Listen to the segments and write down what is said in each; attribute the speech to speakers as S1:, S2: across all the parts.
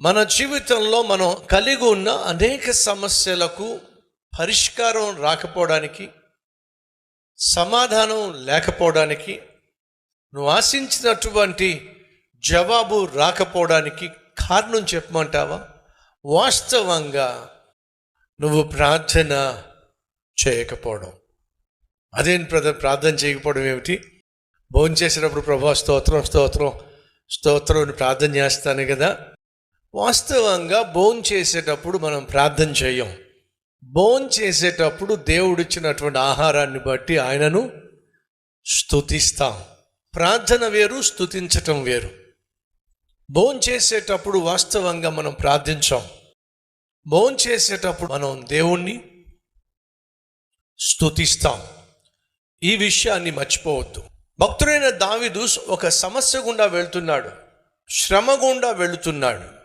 S1: మన జీవితంలో మనం కలిగి ఉన్న అనేక సమస్యలకు పరిష్కారం రాకపోవడానికి సమాధానం లేకపోవడానికి నువ్వు ఆశించినటువంటి జవాబు రాకపోవడానికి కారణం చెప్పమంటావా? వాస్తవంగా నువ్వు ప్రార్థన చేయకపోవడం. అదేంటి బ్రదర్ ప్రార్థన చేయకపోవడం ఏమిటి? భోజనం చేసినప్పుడు ప్రభా స్తోత్రం స్తోత్రం స్తోత్రం ప్రార్థన చేస్తాను కదా? వాస్తవంగా బోన్ చేసేటప్పుడు మనం ప్రార్థన చేయం. బోన్ చేసేటప్పుడు దేవుడిచ్చినటువంటి ఆహారాన్ని బట్టి ఆయనను స్థుతిస్తాం ప్రార్థన వేరు స్థుతించటం వేరు. బోన్ చేసేటప్పుడు వాస్తవంగా మనం ప్రార్థించాం. బోన్ చేసేటప్పుడు మనం దేవుణ్ణి స్థుతిస్తాం ఈ విషయాన్ని మర్చిపోవద్దు. భక్తుడైన దావిదు ఒక సమస్య గుండా వెళ్తున్నాడు. శ్రమ గుండా వెళుతున్నాడు.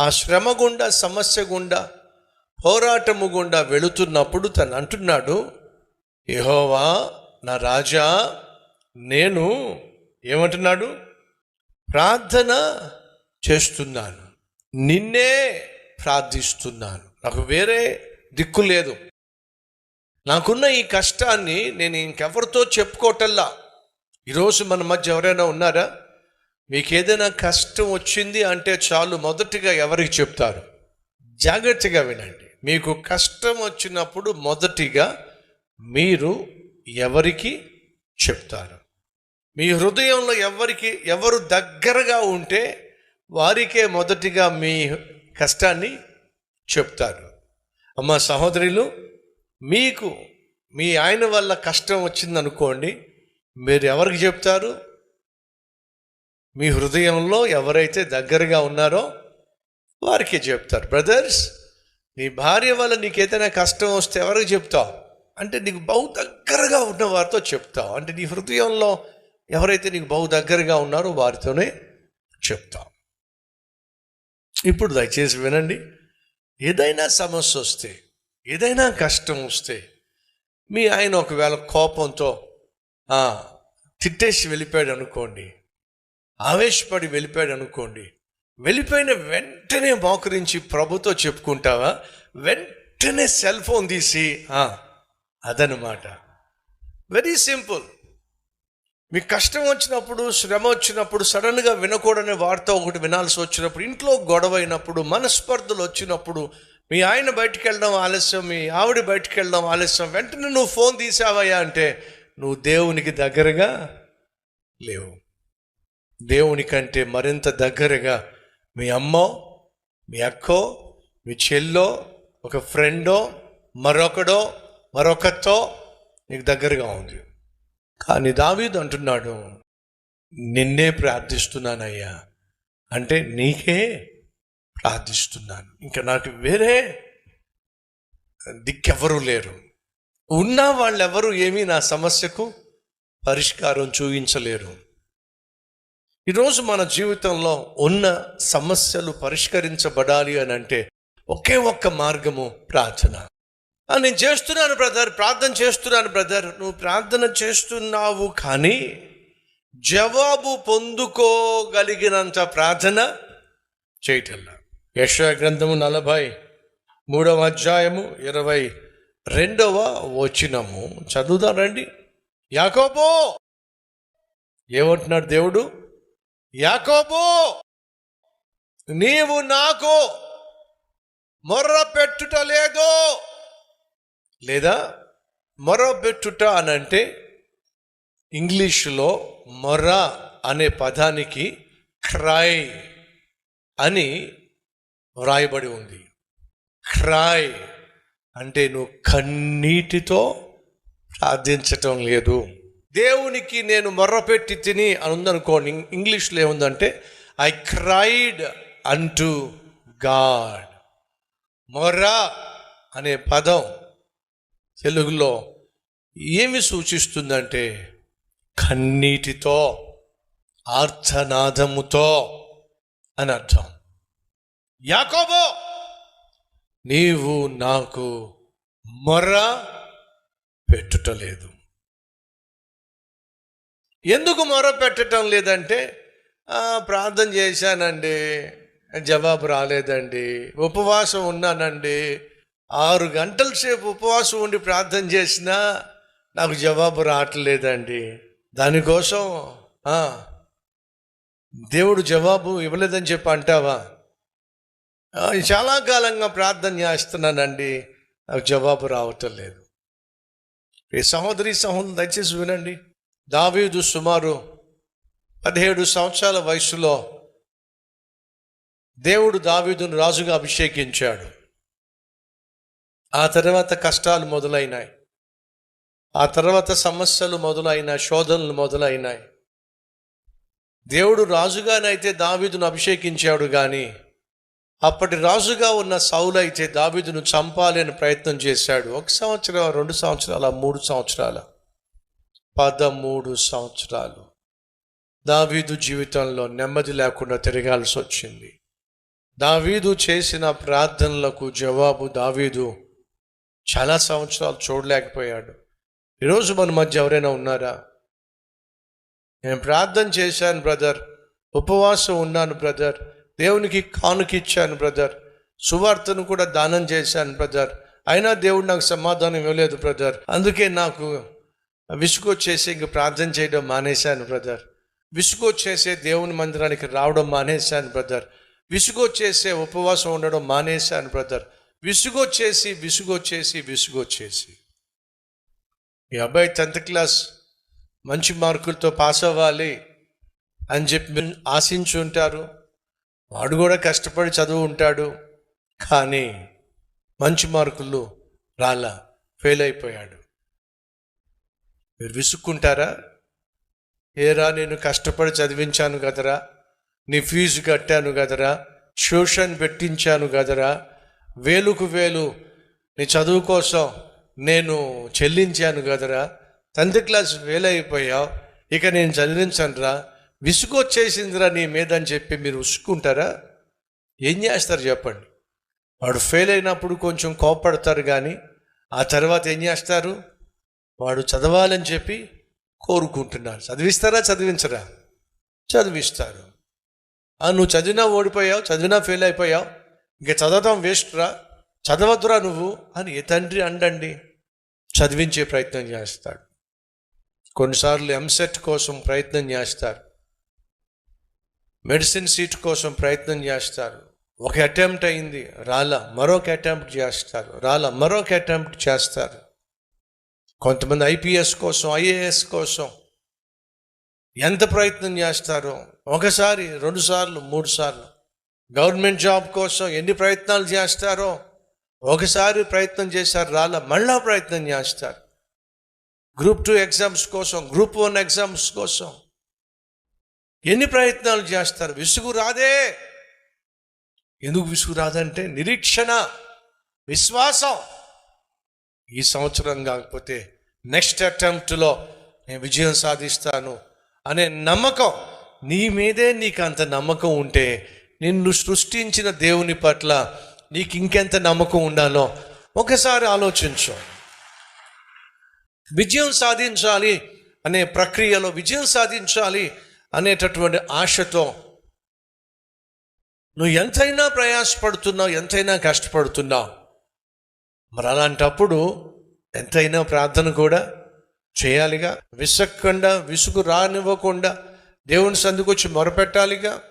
S1: ఆ శ్రమ గుండా సమస్య గుండా పోరాటము గుండా వెళుతున్నప్పుడు తను అంటున్నాడు యహోవా నా రాజా నేను ఏమంటున్నాడు? ప్రార్థన చేస్తున్నాను. నిన్నే ప్రార్థిస్తున్నాను. నాకు వేరే దిక్కు లేదు. నాకున్న ఈ కష్టాన్ని నేను ఇంకెవరితో చెప్పుకోవటల్లా ఈరోజు మన మధ్య ఎవరైనా ఉన్నారా? మీకు ఏదైనా కష్టం వచ్చింది అంటే చాలు మొదటిగా ఎవరికి చెప్తారు? జాగ్రత్తగా వినండి. మీకు కష్టం వచ్చినప్పుడు మొదటిగా మీరు ఎవరికి చెప్తారు? మీ హృదయంలో ఎవరికి ఎవరు దగ్గరగా ఉంటే వారికే మొదటిగా మీ కష్టాన్ని చెప్తారు. అమ్మ సహోదరులు మీకు మీ ఆయన వల్ల కష్టం వచ్చిందనుకోండి మీరు ఎవరికి చెప్తారు? మీ హృదయంలో ఎవరైతే దగ్గరగా ఉన్నారో వారికి చెప్తారు. బ్రదర్స్ నీ భార్య వల్ల నీకు ఏదైనా కష్టం వస్తే ఎవరికి చెప్తావు? అంటే నీకు బహు దగ్గరగా ఉన్న వారితో చెప్తావు. అంటే నీ హృదయంలో ఎవరైతే నీకు బహు దగ్గరగా ఉన్నారో వారితోనే చెప్తావు. ఇప్పుడు దయచేసి వినండి. ఏదైనా సమస్య వస్తే ఏదైనా కష్టం వస్తే మీ ఆయన ఒకవేళ కోపంతో తిట్టేసి వెళ్ళిపోయాడు అనుకోండి ఆవేశపడి వెళ్ళిపోయాడు అనుకోండి. వెళ్ళిపోయిన వెంటనే మోకరించి ప్రభుతో చెప్పుకుంటావా? వెంటనే సెల్ ఫోన్ తీసి అదనమాట వెరీ సింపుల్. మీకు కష్టం వచ్చినప్పుడు శ్రమ వచ్చినప్పుడు సడన్గా వినకూడని వార్త ఒకటి వినాల్సి వచ్చినప్పుడు ఇంట్లో గొడవ అయినప్పుడు మనస్పర్ధలు వచ్చినప్పుడు మీ ఆయన బయటికి వెళ్ళడం ఆలస్యం మీ ఆవిడ బయటికి వెళ్ళడం ఆలస్యం వెంటనే నువ్వు ఫోన్ తీసావయ్యా అంటే నువ్వు దేవునికి దగ్గరగా లేవు. దేవుని కంటే మరింత దగ్గరగా మీ అమ్మో మీ అక్కో మీ చెల్లో ఒక ఫ్రెండో మరొకడో మరొకతో నీకు దగ్గరగా ఉంది. కానీ దావీదు అంటున్నాడు నిన్నే ప్రార్థిస్తున్నానయ్యా. అంటే నీకే ప్రార్థిస్తున్నాను. ఇంకా నాకు వేరే దిక్కెవరూ లేరు. ఉన్న వాళ్ళెవరూ ఏమీ నా సమస్యకు పరిష్కారం చూపించలేరు ఈరోజు మన జీవితంలో ఉన్న సమస్యలు పరిష్కరించబడాలి అని అంటే ఒకే ఒక్క మార్గము ప్రార్థన. నేను చేస్తున్నాను బ్రదర్ ప్రార్థన చేస్తున్నాను బ్రదర్ నువ్వు ప్రార్థన చేస్తున్నావు కానీ జవాబు పొందుకోగలిగినంత ప్రార్థన చేయటల్లా. యశ గ్రంథము నలభై మూడవ అధ్యాయము ఇరవై రెండవ వచనము. చదువుదాం రండి. యాకోబో! ఏమంటున్నాడు దేవుడు? యాకోబు నీవు నాకు మొర్ర పెట్టుట లేదు. లేదా మొర్ర పెట్టుట అని అంటే ఇంగ్లీషులో మొర్ర అనే పదానికి క్రై అని వ్రాయబడి ఉంది. క్రై అంటే నువ్వు కన్నీటితో ప్రార్థించటం లేదు. దేవునికి నేను మొర్రపెట్టి తిని అని ఉందనుకోండి ఇంగ్- ఇంగ్లీష్లో ఏముందంటే ఐ క్రైడ్ అంటు గాడ్ మొర్ర అనే పదం తెలుగులో ఏమి సూచిస్తుందంటే కన్నీటితో ఆర్తనాదముతో అని అర్థం. యాకోబో నీవు నాకు మొర్ర పెట్టుటలేదు. ఎందుకు మొర పెట్టడం లేదంటే ప్రార్థన చేశానండి జవాబు రాలేదండి ఉపవాసం ఉన్నానండి ఆరు గంటల సేపు ఉపవాసం ఉండి ప్రార్థన చేసినా నాకు జవాబు రావట్లేదండి. దానికోసం దేవుడు జవాబు ఇవ్వలేదని చెప్పి అంటావా? చాలా కాలంగా ప్రార్థన చేస్తున్నానండి నాకు జవాబు రావటం లేదు. ఈ సహోదరి సహోదరు దయచేసి వినండి. దావీదు సుమారు పదిహేడు సంవత్సరాల వయసులో దేవుడు దావీదును రాజుగా అభిషేకించాడు. ఆ తర్వాత కష్టాలు మొదలైనాయి. ఆ తర్వాత సమస్యలు మొదలైన శోధనలు మొదలైనాయి. దేవుడు రాజుగానైతే దావీదును అభిషేకించాడు కానీ అప్పటి రాజుగా ఉన్న సౌలు అయితే దావీదును చంపాలని ప్రయత్నం చేశాడు. ఒక సంవత్సరం రెండు సంవత్సరాల మూడు సంవత్సరాల. పదమూడు సంవత్సరాలు. దావీదు జీవితంలో నెమ్మది లేకుండా తిరగాల్సి వచ్చింది. దావీదు చేసిన ప్రార్థనలకు జవాబు దావీదు చాలా సంవత్సరాలు చూడలేకపోయాడు. ఈరోజు మన మధ్య ఎవరైనా ఉన్నారా? నేను ప్రార్థన చేశాను బ్రదర్. ఉపవాసం ఉన్నాను బ్రదర్. దేవునికి కానుకిచ్చాను బ్రదర్. సువార్తను కూడా దానం చేశాను బ్రదర్. అయినా దేవుడు నాకు సమాధానం ఇవ్వలేదు బ్రదర్. అందుకే నాకు విసుగొచ్చేసి ఇంక ప్రార్థన చేయడం మానేశాను బ్రదర్. విసుగొచ్చేసే దేవుని మందిరానికి రావడం మానేశాను బ్రదర్. విసుగొచ్చేసే ఉపవాసం ఉండడం మానేశాను బ్రదర్. విసుగొచ్చేసి విసుగొచ్చేసి విసుగొచ్చేసి. ఈ అబ్బాయి టెన్త్ క్లాస్ మంచి మార్కులతో పాస్ అవ్వాలి అని చెప్పి ఆశించి ఉంటారు. వాడు కూడా కష్టపడి చదువు ఉంటాడు. కానీ మంచి మార్కులు రాలా ఫెయిల్ అయిపోయాడు. మీరు విసుక్కుంటారా? ఏరా నేను కష్టపడి చదివించాను కదరా. నీ ఫీజు కట్టాను కదరా. ట్యూషన్ పెట్టించాను కదరా. వేలుకు వేలు నీ చదువు కోసం నేను చెల్లించాను కదరా. టెన్త్ క్లాస్ ఫెయిల్ అయిపోయావు ఇక నేను చదివించనురా. విసుగొచ్చేసిందిరా నీ మీద అని చెప్పి మీరు ఉసుక్కుంటారా? ఏం చేస్తారు చెప్పండి. వాడు ఫెయిల్ అయినప్పుడు కొంచెం కోపడతారు కానీ ఆ తర్వాత ఏం చేస్తారు? వాడు చదవాలని చెప్పి కోరుకుంటున్నాడు. చదివిస్తారా చదివించరా? చదివిస్తారు. ఆ నువ్వు చదివినా ఓడిపోయావు చదివినా ఫెయిల్ అయిపోయావు. ఇంకా చదవటం వేస్ట్ రా. చదవద్దురా నువ్వు అని ఏ తండ్రి అండండి. చదివించే ప్రయత్నం చేస్తాడు. కొన్నిసార్లు ఎంసెట్ కోసం ప్రయత్నం చేస్తారు. మెడిసిన్ సీట్ కోసం ప్రయత్నం చేస్తారు. ఒక అటెంప్ట్ అయింది రాలా మరొక అటెంప్ట్ చేస్తారు రాలా మరొక అటెంప్ట్ చేస్తారు. కొంతమంది ఐపీఎస్ కోసం ఐఏఎస్ కోసం ఎంత ప్రయత్నం చేస్తారో ఒకసారి రెండుసార్లు మూడు సార్లు. గవర్నమెంట్ జాబ్ కోసం ఎన్ని ప్రయత్నాలు చేస్తారో ఒకసారి ప్రయత్నం చేశారు రాలా మళ్ళా ప్రయత్నం చేస్తారు. గ్రూప్ టూ ఎగ్జామ్స్ కోసం గ్రూప్ వన్ ఎగ్జామ్స్ కోసం ఎన్ని ప్రయత్నాలు చేస్తారు? విసుగు రాదే. ఎందుకు విసుగు రాదంటే నిరీక్షణ విశ్వాసం. ఈ సంవత్సరం కాకపోతే నెక్స్ట్ అటెంప్ట్లో నేను విజయం సాధిస్తాను అనే నమ్మకం నీ మీదే నీకు అంత నమ్మకం ఉంటే నిన్ను సృష్టించిన దేవుని పట్ల నీకు ఇంకెంత నమ్మకం ఉండాలో ఒకసారి ఆలోచించు. విజయం సాధించాలి అనే ప్రక్రియలో విజయం సాధించాలి అనేటటువంటి ఆశతో నువ్వు ఎంతైనా ప్రయాసపడుతున్నావు ఎంతైనా కష్టపడుతున్నావు. మరి అలాంటప్పుడు ఎంతైనా ప్రార్థన కూడా చేయాలిగా. విసక్కుండా విసుగు రానివ్వకుండా దేవుని సందుకొచ్చి మొరపెట్టాలిగా.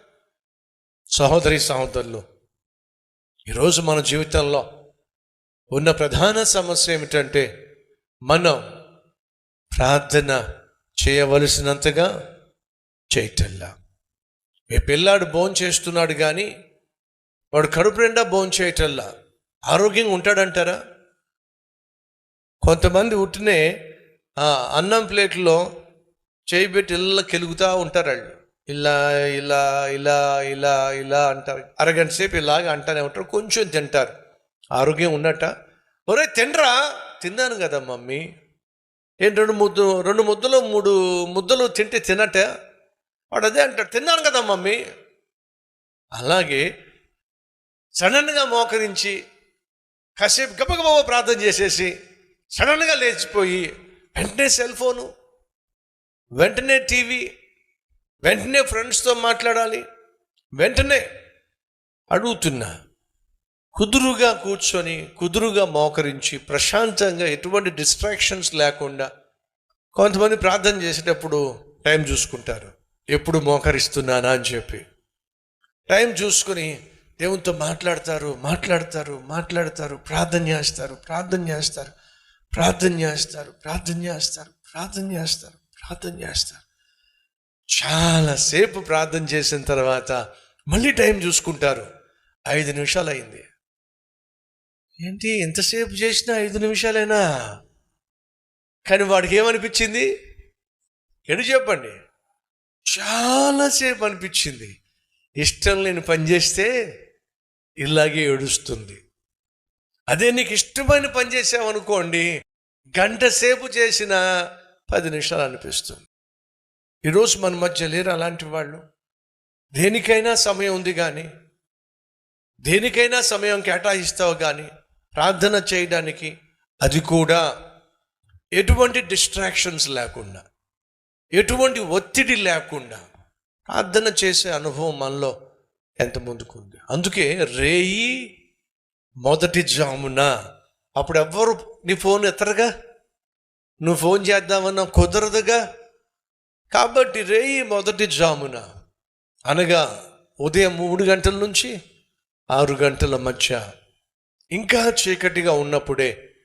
S1: సహోదరి సహోదరులు ఈరోజు మన జీవితంలో ఉన్న ప్రధాన సమస్య ఏమిటంటే మనం ప్రార్థన చేయవలసినంతగా చేయటల్లా. మీ పిల్లాడు బోన్ చేస్తున్నాడు కానీ వాడు కడుపు నిండా బోన్ చేయటల్లా. ఆరోగ్యంగా ఉంటాడంటారా? కొంతమంది ఉట్టినే అన్నం ప్లేట్లో చేయి పెట్టి ఇలా కెలుగుతూ ఉంటారు వాళ్ళు ఇలా ఇలా ఇలా ఇలా ఇలా అంటారు. అరగంట సేపు ఇలాగ అంటానే ఉంటారు. కొంచెం తింటారు. ఆరోగ్యం ఉన్నట్ట. ఒరే తినరా? తిన్నాను కదా మమ్మీ. ఏంటి రెండు ముద్దు రెండు ముద్దలు మూడు ముద్దలు తింటే తినట? వాడు అదే అంటాడు. తిన్నాను కదా మమ్మీ. అలాగే సడన్గా మోకరించి కాసేపు గబగబా ప్రార్థన చేసేసి సడన్గా లేచిపోయి వెంటనే సెల్ ఫోను వెంటనే టీవీ వెంటనే ఫ్రెండ్స్తో మాట్లాడాలి వెంటనే అడుగుతున్నా. కుదురుగా కూర్చొని కుదురుగా మోకరించి ప్రశాంతంగా ఎటువంటి డిస్ట్రాక్షన్స్ లేకుండా కొంతమంది ప్రార్థన చేసేటప్పుడు టైం చూసుకుంటారు. ఎప్పుడు మోకరిస్తున్నానా అని చెప్పి. టైం చూసుకొని దేవునితో మాట్లాడతారు మాట్లాడతారు మాట్లాడతారు ప్రార్థన చేస్తారు ప్రార్థన చేస్తారు. ప్రార్థన చేస్తారు ప్రార్థన చేస్తారు ప్రార్థన చేస్తారు ప్రార్థన చేస్తారు. చాలాసేపు ప్రార్థన చేసిన తర్వాత మళ్ళీ టైం చూసుకుంటారు. ఐదు నిమిషాలు అయింది. ఏంటి ఎంతసేపు చేసినా ఐదు నిమిషాలేనా? కానీ వాడికి ఏమనిపించింది? ఎడు చెప్పండి. చాలాసేపు అనిపించింది. ఇష్టం లేని పని చేస్తే ఇలాగే ఏడుస్తుంది. అదే నీకు ఇష్టమైన పని చేసావనుకోండి గంట సేపు చేసిన పది నిమిషాలు అనిపిస్తుంది. ఈరోజు మన మధ్య లేరు అలాంటి వాళ్ళు. దేనికైనా సమయం ఉంది కానీ దేనికైనా సమయం కేటాయిస్తావు కానీ ప్రార్థన చేయడానికి అది కూడా ఎటువంటి డిస్ట్రాక్షన్స్ లేకుండా ఎటువంటి ఒత్తిడి లేకుండా ప్రార్థన చేసే అనుభవం మనలో ఎంత ముందుకుంది? అందుకే రేయి మొదటి జామున. అప్పుడు ఎవ్వరు నీ ఫోన్ ఎత్తరుగా? నువ్వు ఫోన్ చేద్దామన్నా కుదరదుగా? కాబట్టి రేయి మొదటి జామున. అనగా ఉదయం మూడు గంటల నుంచి ఆరు గంటల మధ్య. ఇంకా చీకటిగా ఉన్నప్పుడే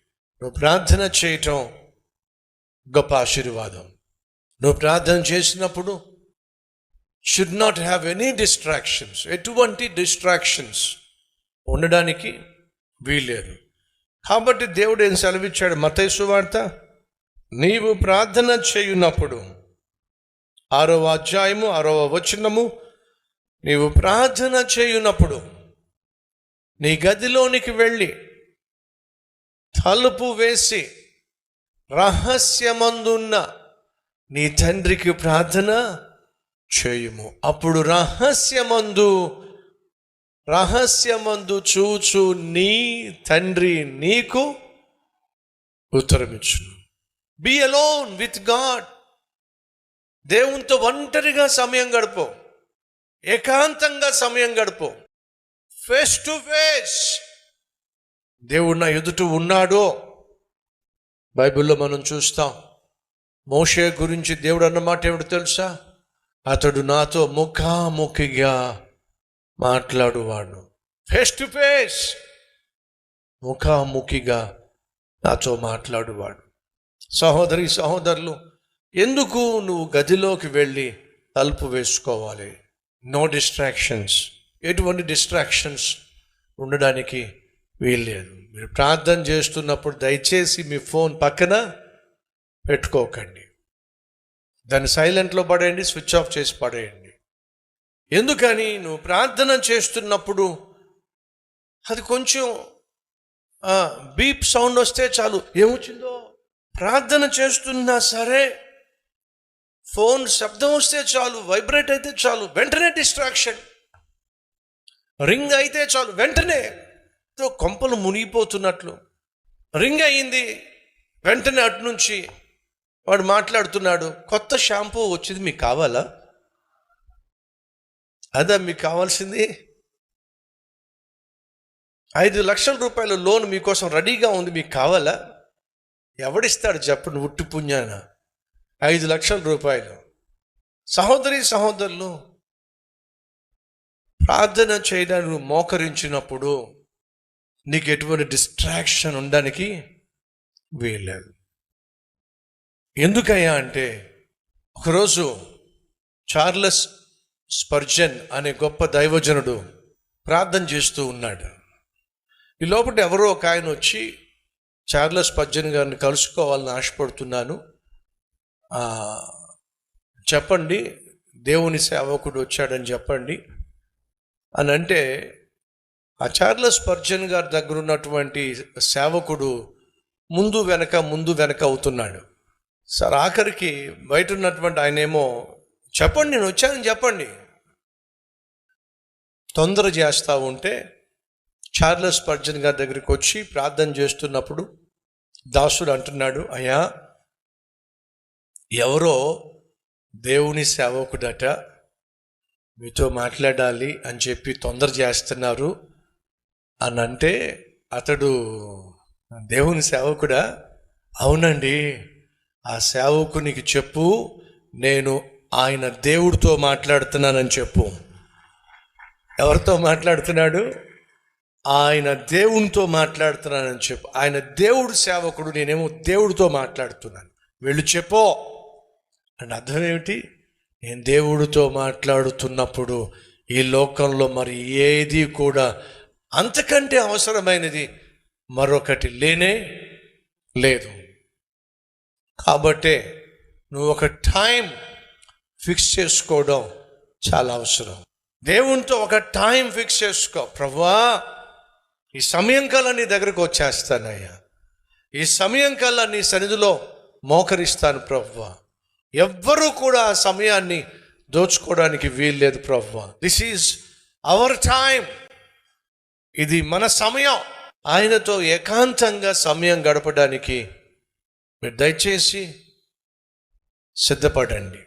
S1: నువ్వు ప్రార్థన చేయటం గొప్ప ఆశీర్వాదం. నువ్వు ప్రార్థన చేసినప్పుడు should not have any distractions ఎటువంటి డిస్ట్రాక్షన్స్ ఉండడానికి వీలేరు కాబట్టి దేవుడు ఏం సెలవిచ్చాడు? మతైసు వార్త. నీవు ప్రార్థన చేయున్నప్పుడు ఆరవ అధ్యాయము ఆరవ వచనము నీవు ప్రార్థన చేయున్నప్పుడు నీ గదిలోనికి వెళ్ళి తలుపు వేసి రహస్యమందున్న నీ తండ్రికి ప్రార్థన చేయుము. అప్పుడు రహస్యమందు రహస్యమందు చూచు నీ తండ్రి నీకు ఉత్తరమిచ్చును. బి అలోన్ విత్ గాడ్ దేవునితో ఒంటరిగా సమయం గడుపు. ఏకాంతంగా సమయం గడుపు. ఫేస్ టు ఫేస్ దేవుడు నా ఎదుట ఉన్నాడో బైబిల్లో మనం చూస్తాం. మోషే గురించి దేవుడు అన్నమాట ఏమిటి తెలుసా? అతడు నాతో ముఖాముఖిగా మాట్లాడువాడు. ఫేస్ టు ఫేస్ ముఖాముఖిగా నాతో మాట్లాడువాడు. సహోదరి సహోదరులు ఎందుకు నువ్వు గదిలోకి వెళ్ళి తలుపు వేసుకోవాలి? నో డిస్ట్రాక్షన్స్ ఎటువంటి డిస్ట్రాక్షన్స్ ఉండడానికి వీల్లేదు. మీరు ప్రార్థన చేస్తున్నప్పుడు దయచేసి మీ ఫోన్ పక్కన పెట్టుకోకండి. దాన్ని సైలెంట్లో పడేయండి స్విచ్ ఆఫ్ చేసి పడేయండి. ఎందుకని నువ్వు ప్రార్థన చేస్తున్నప్పుడు అది కొంచెం బీప్ సౌండ్ వస్తే చాలు. ఏమొచ్చిందో? ప్రార్థన చేస్తున్నా సరే ఫోన్ శబ్దం వస్తే చాలు వైబ్రేట్ అయితే చాలు వెంటనే డిస్ట్రాక్షన్. రింగ్ అయితే చాలు వెంటనే కొంపలు మునిగిపోతున్నట్లు. రింగ్ అయింది వెంటనే అటు నుంచి వాడు మాట్లాడుతున్నాడు కొత్త షాంపూ వచ్చింది మీకు కావాలా? అదే మీకు కావాల్సింది. ఐదు లక్షల రూపాయల లోన్ మీకోసం రెడీగా ఉంది మీకు కావాలా? ఎవడిస్తాడు చెప్పండి ఉట్టి పుణ్యాన. ఐదు లక్షల రూపాయలు. సహోదరి సహోదరులు ప్రార్థన చేయడానికి నువ్వు మోకరించినప్పుడు నీకు ఎటువంటి డిస్ట్రాక్షన్ ఉండడానికి వీల్లేదు. ఎందుకయ్యా అంటే ఒకరోజు చార్లెస్ స్పర్జన్ అనే గొప్ప దైవజనుడు ప్రార్థన చేస్తూ ఉన్నాడు. ఈ లోపల ఎవరో ఒక ఆయన వచ్చి చార్లెస్ స్పర్జన్ గారిని కలుసుకోవాలని ఆశపడుతున్నాను. చెప్పండి దేవుని సేవకుడు వచ్చాడని చెప్పండి. అని అంటే ఆ చార్లెస్ స్పర్జన్ గారి దగ్గర ఉన్నటువంటి సేవకుడు ముందు వెనక ముందు వెనక అవుతున్నాడు. సార్ ఆఖరికి బయట ఉన్నటువంటి ఆయనేమో చెప్పండి నేను వచ్చానని చెప్పండి. తొందర చేస్తూ ఉంటే చార్లెస్ పర్జన్ గారి దగ్గరికి వచ్చి ప్రార్థన చేస్తున్నప్పుడు దాసుడు అంటున్నాడు అయ్యా ఎవరో దేవుని సేవకుడట మీతో మాట్లాడాలి అని చెప్పి తొందర చేస్తున్నారు అని అంటే అతడు దేవుని సేవకుడా? అవునండి ఆ సేవకునికి చెప్పు నేను ఆయన దేవుడితో మాట్లాడుతున్నానని చెప్పు. ఎవరితో మాట్లాడుతున్నాడు? ఆయన దేవునితో మాట్లాడుతున్నానని చెప్పు. ఆయన దేవుడు సేవకుడు నేనేమో దేవుడితో మాట్లాడుతున్నాను. వెళ్ళు చెప్పో. అని అర్థం ఏమిటి? నేను దేవుడితో మాట్లాడుతున్నప్పుడు ఈ లోకంలో మరి ఏది కూడా అంతకంటే అవసరమైనది మరొకటి లేనే లేదు. కాబట్టే నువ్వు ఒక టైం ఫిక్స్ చేసుకోవడం చాలా అవసరం. దేవునితో ఒక టైం ఫిక్స్ చేసుకో. ప్రభా ఈ సమయం కల్లా నీ దగ్గరకు వచ్చేస్తానయ్యా. ఈ సమయం కల్లా నీ సన్నిధిలో మోకరిస్తాను ప్రభా. ఎవ్వరూ కూడా ఆ సమయాన్ని దోచుకోవడానికి వీల్లేదు ప్రభా. దిస్ ఈజ్ అవర్ టైం ఇది మన సమయం. ఆయనతో ఏకాంతంగా సమయం గడపడానికి మీరు దయచేసి సిద్ధపడండి.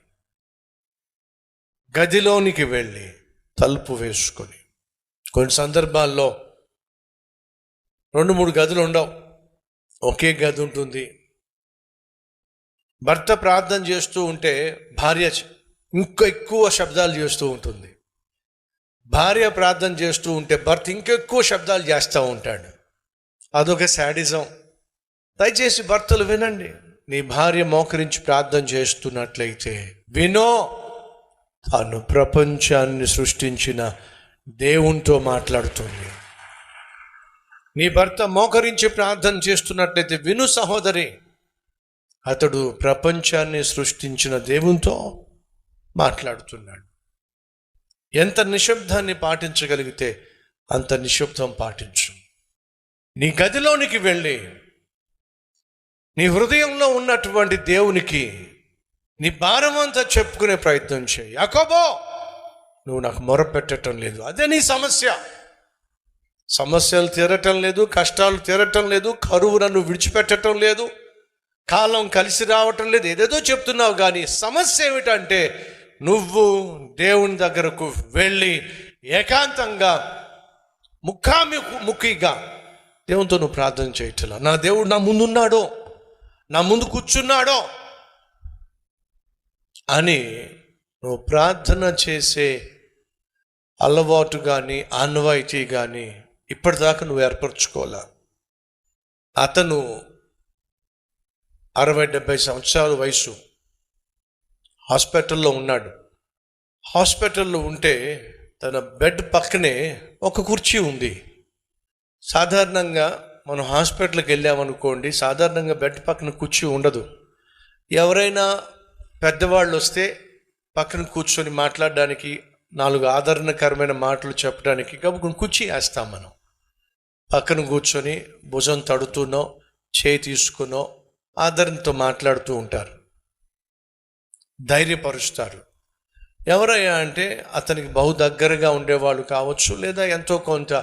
S1: గదిలోనికి వెళ్ళి తలుపు వేసుకొని. కొన్ని సందర్భాల్లో రెండు మూడు గదులు ఉండవు. ఒకే గది ఉంటుంది. భర్త ప్రార్థన చేస్తూ ఉంటే భార్య ఇంకా ఎక్కువ శబ్దాలు చేస్తూ ఉంటుంది. భార్య ప్రార్థన చేస్తూ ఉంటే భర్త ఇంకెక్కువ శబ్దాలు చేస్తూ ఉంటాడు. అదొక శాడిజం. దయచేసి భర్తలు వినండి. నీ భార్య మోకరించి ప్రార్థన చేస్తున్నట్లయితే వినో. తాను ప్రపంచాన్ని సృష్టించిన దేవునితో మాట్లాడుతుంది. నీ భర్త మోకరించి ప్రార్థన చేస్తున్నట్లయితే విను సహోదరి అతడు ప్రపంచాన్ని సృష్టించిన దేవునితో మాట్లాడుతున్నాడు. ఎంత నిశ్శబ్దాన్ని పాటించగలిగితే అంత నిశ్శబ్దం పాటించు. నీ గదిలోనికి వెళ్ళి నీ హృదయంలో ఉన్నటువంటి దేవునికి నీ భారం అంతా చెప్పుకునే ప్రయత్నం చేయి. యాకోబో నువ్వు నాకు మొరపెట్టడం లేదు. అదే నీ సమస్య. సమస్యలు తీరటం లేదు కష్టాలు తీరటం లేదు కరువు నన్ను విడిచిపెట్టడం లేదు కాలం కలిసి రావటం లేదు. ఏదేదో చెప్తున్నావు కానీ సమస్య ఏమిటంటే నువ్వు దేవుని దగ్గరకు వెళ్ళి ఏకాంతంగా ముఖామి ముఖిగా దేవునితో నువ్వు ప్రార్థన చేయట్లా నా దేవుడు నా ముందున్నాడో. నా ముందు కూర్చున్నాడో. అని నువ్వు ప్రార్థన చేసే అలవాటు కానీ ఆనవాయితీ కానీ ఇప్పటిదాకా నువ్వు ఏర్పరచుకోవాలా? అతను అరవై డెబ్బై సంవత్సరాల వయసు. హాస్పిటల్లో ఉన్నాడు. హాస్పిటల్లో ఉంటే తన బెడ్ పక్కనే ఒక కుర్చీ ఉంది. సాధారణంగా మనం హాస్పిటల్కి వెళ్ళామనుకోండి సాధారణంగా బెడ్ పక్కన కుర్చీ ఉండదు. ఎవరైనా పెద్దవాళ్ళు వస్తే పక్కన కూర్చొని మాట్లాడడానికి నాలుగు ఆదరణకరమైన మాటలు చెప్పడానికి గబుకుని కుర్చీ వేస్తాం మనం. పక్కన కూర్చొని భుజం తడుతూనో చేయి తీసుకునో ఆదరణతో మాట్లాడుతూ ఉంటారు. ధైర్యపరుస్తారు. ఎవరయ్యా అంటే అతనికి బహు దగ్గరగా ఉండేవాళ్ళు కావచ్చు లేదా ఎంతో కొంత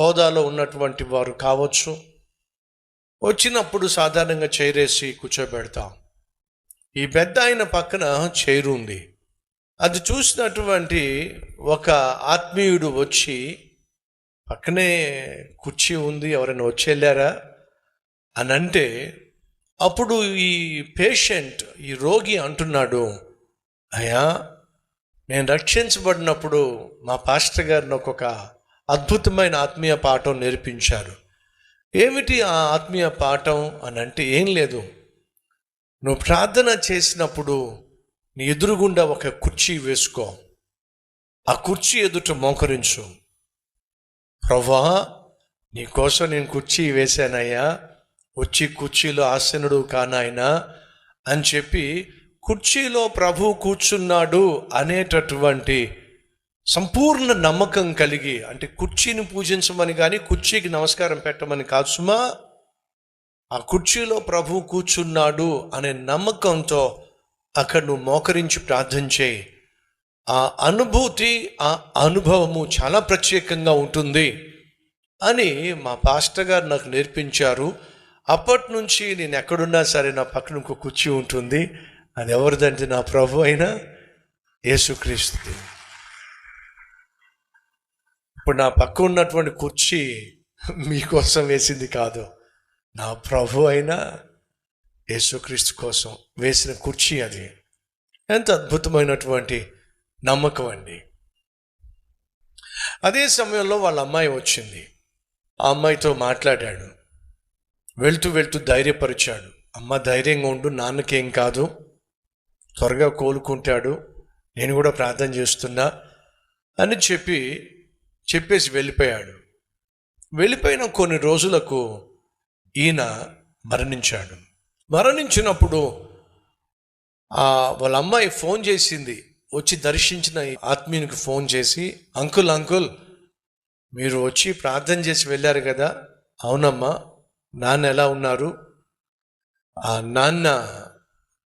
S1: హోదాలో ఉన్నటువంటి వారు కావచ్చు. వచ్చినప్పుడు సాధారణంగా చేరేసి కూర్చోబెడతాం. ఈ పెద్ద ఆయన పక్కన చైరు ఉంది. అది చూసినటువంటి ఒక ఆత్మీయుడు వచ్చి పక్కనే కుర్చీ ఉంది ఎవరైనా వచ్చి వెళ్ళారా? అని అంటే అప్పుడు ఈ పేషెంట్ ఈ రోగి అంటున్నాడు అయ్యా నేను రక్షించబడినప్పుడు మా పాస్టర్ గారు నాకు ఒక అద్భుతమైన ఆత్మీయ పాఠం నేర్పించారు. ఏమిటి ఆ ఆత్మీయ పాఠం? అని అంటే ఏం లేదు నువ్వు ప్రార్థన చేసినప్పుడు నీ ఎదురుగుండా ఒక కుర్చీ వేసుకో. ఆ కుర్చీ ఎదుట మోకరించు. ప్రభా నీకోసం నేను కుర్చీ వేశానయ్యా. వచ్చి కుర్చీలో ఆసనుడు కానాయనా? అని చెప్పి కుర్చీలో ప్రభు కూర్చున్నాడు అనేటటువంటి సంపూర్ణ నమ్మకం కలిగి అంటే కుర్చీని పూజించమని కానీ కుర్చీకి నమస్కారం పెట్టమని కాదు సుమా. ఆ కుర్చీలో ప్రభు కూర్చున్నాడు అనే నమ్మకంతో అక్కడ నువ్వు మోకరించి ప్రార్థన చేయి. ఆ అనుభూతి ఆ అనుభవము చాలా ప్రత్యేకంగా ఉంటుంది అని మా పాస్టర్ గారు నాకు నేర్పించారు. అప్పటి నుంచి నేను ఎక్కడున్నా సరే నా పక్కన ఇంకో కుర్చీ ఉంటుంది. అది ఎవరిదంటే నా ప్రభు అయినా యేసుక్రీస్తు. ఇప్పుడు నా పక్క ఉన్నటువంటి కుర్చీ మీకోసం వేసింది కాదు. నా ప్రభు అయిన యేసుక్రీస్తు కోసం వేసిన కుర్చీ అది. ఎంత అద్భుతమైనటువంటి నమ్మకం అండి. అదే సమయంలో వాళ్ళ అమ్మాయి వచ్చింది. ఆ అమ్మాయితో మాట్లాడాడు. వెళ్తూ వెళ్తూ ధైర్యపరిచాడు. అమ్మ ధైర్యంగా ఉండు నాన్నకేం కాదు. త్వరగా కోలుకుంటాడు. నేను కూడా ప్రార్థన చేస్తున్నా అని చెప్పి చెప్పేసి వెళ్ళిపోయాడు. వెళ్ళిపోయిన కొన్ని రోజులకు ఈయన మరణించాడు. మరణించినప్పుడు ఆ వాళ్ళ అమ్మాయి ఫోన్ చేసింది. వచ్చి దర్శించిన ఆత్మీయునికి ఫోన్ చేసి అంకుల్ అంకుల్ మీరు వచ్చి ప్రార్థన చేసి వెళ్ళారు కదా? అవునమ్మా నాన్న ఎలా ఉన్నారు? ఆ నాన్న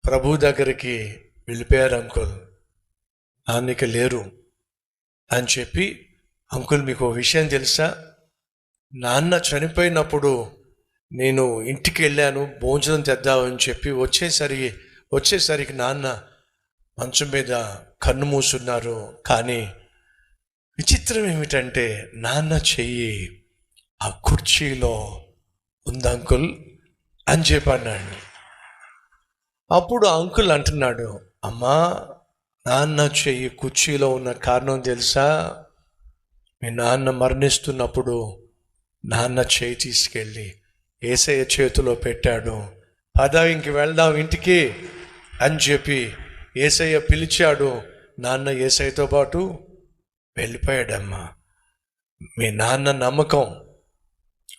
S1: ప్రభు దగ్గరికి వెళ్ళిపోయారు అంకుల్ నాన్నకి లేరు. అని చెప్పి అంకుల్ మీకు విషయం తెలుసా? నాన్న చనిపోయినప్పుడు నేను ఇంటికి వెళ్ళాను భోజనం తెద్దామని చెప్పి వచ్చేసరికి వచ్చేసరికి నాన్న మంచం మీద కన్ను మూసున్నారు. కానీ విచిత్రం ఏమిటంటే నాన్న చెయ్యి ఆ కుర్చీలో ఉంది అంకుల్ అని చెప్పన్నాడు అప్పుడు అంకుల్ అంటున్నాడు అమ్మా నాన్న చెయ్యి కుర్చీలో ఉన్న కారణం తెలుసా? మీ నాన్న మరణిస్తున్నప్పుడు నాన్న చేయి తీసుకెళ్ళి ఏసయ్య చేతిలో పెట్టాడు. పదా ఇంక వెళ్దాం ఇంటికి అని చెప్పి ఏసయ్య పిలిచాడు. నాన్న ఏసయ్యతో పాటు వెళ్ళిపోయాడమ్మా. మీ నాన్న నమ్మకం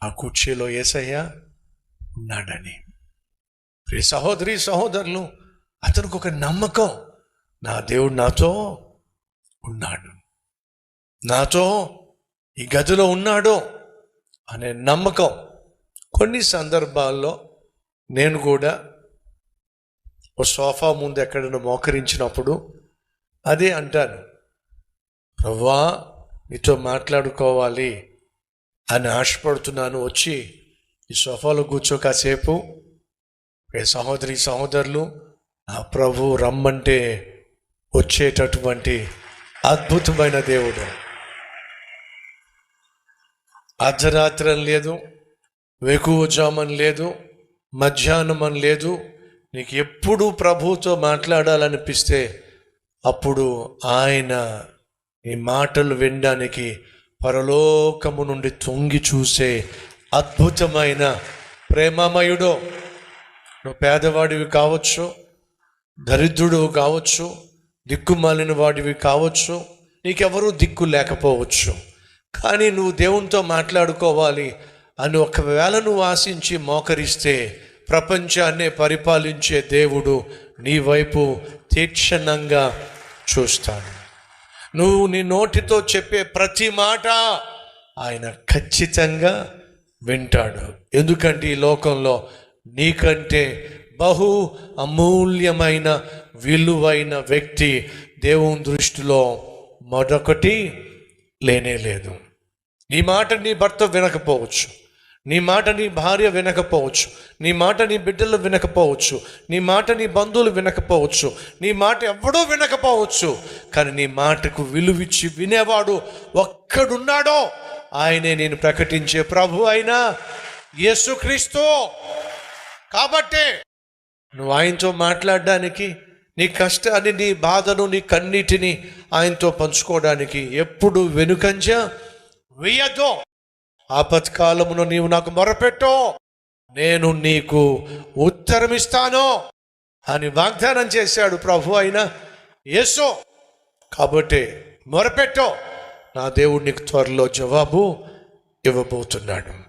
S1: ఆ కుర్చీలో ఏసయ్య ఉన్నాడని. ప్రియ సహోదరి సహోదరులు అతనికి ఒక నమ్మకం నా దేవుడు నాతో ఉన్నాడు. నాతో ఈ గదిలో ఉన్నాడు అనే నమ్మకం కొన్ని సందర్భాల్లో నేను కూడా ఓ సోఫా ముందు ఎక్కడైనా మోకరించినప్పుడు అదే అంటాను. ప్రవ్వా నీతో మాట్లాడుకోవాలి అని ఆశపడుతున్నాను. వచ్చి ఈ సోఫాలో కూర్చో కాసేపు. సహోదరి సహోదరులు ఆ ప్రభు రమ్మంటే వచ్చేటటువంటి అద్భుతమైన దేవుడు. అర్ధరాత్రం లేదు. వేకువజామని లేదు మధ్యాహ్నం అని లేదు. నీకు ఎప్పుడు ప్రభుతో మాట్లాడాలనిపిస్తే అప్పుడు ఆయన ఈ మాటలు వినడానికి పరలోకము నుండి తొంగి చూసే అద్భుతమైన ప్రేమమయుడు. నువ్వు పేదవాడివి కావచ్చు దరిద్రుడు కావచ్చు దిక్కుమాలిన వాడివి కావచ్చు నీకెవరూ దిక్కు లేకపోవచ్చు. కానీ నువ్వు దేవునితో మాట్లాడుకోవాలి అని ఒకవేళ నువ్వు ఆశించి మోకరిస్తే ప్రపంచాన్నే పరిపాలించే దేవుడు నీ వైపు తీక్షణంగా చూస్తాడు. నువ్వు నీ నోటితో చెప్పే ప్రతి మాట ఆయన ఖచ్చితంగా వింటాడు. ఎందుకంటే ఈ లోకంలో నీకంటే బహు అమూల్యమైన విలువైన వ్యక్తి దేవుని దృష్టిలో మరొకటి లేనే లేదు. నీ మాట నీ భర్త వినకపోవచ్చు. నీ మాట నీ భార్య వినకపోవచ్చు. నీ మాట నీ బిడ్డలు వినకపోవచ్చు. నీ మాట నీ బంధువులు వినకపోవచ్చు. నీ మాట ఎవడో వినకపోవచ్చు. కానీ నీ మాటకు విలువిచ్చి వినేవాడు ఒక్కడున్నాడో ఆయనే నేను ప్రకటించే ప్రభు అయినా యేసుక్రీస్తు. కాబట్టే నువ్వు ఆయనతో మాట్లాడడానికి నీ కష్టాన్ని నీ బాధను నీ కన్నీటిని ఆయనతో పంచుకోవడానికి ఎప్పుడు వెనుకంజ వేయద్దు. ఆపత్కాలమును నీవు నాకు మొరపెట్టు నేను నీకు ఉత్తరమిస్తాను అని వాగ్దానం చేశాడు ప్రభు అయిన యేసు. కాబట్టి మొరపెట్టో నా దేవుడు నీకు త్వరలో జవాబు ఇవ్వబోతున్నాడు.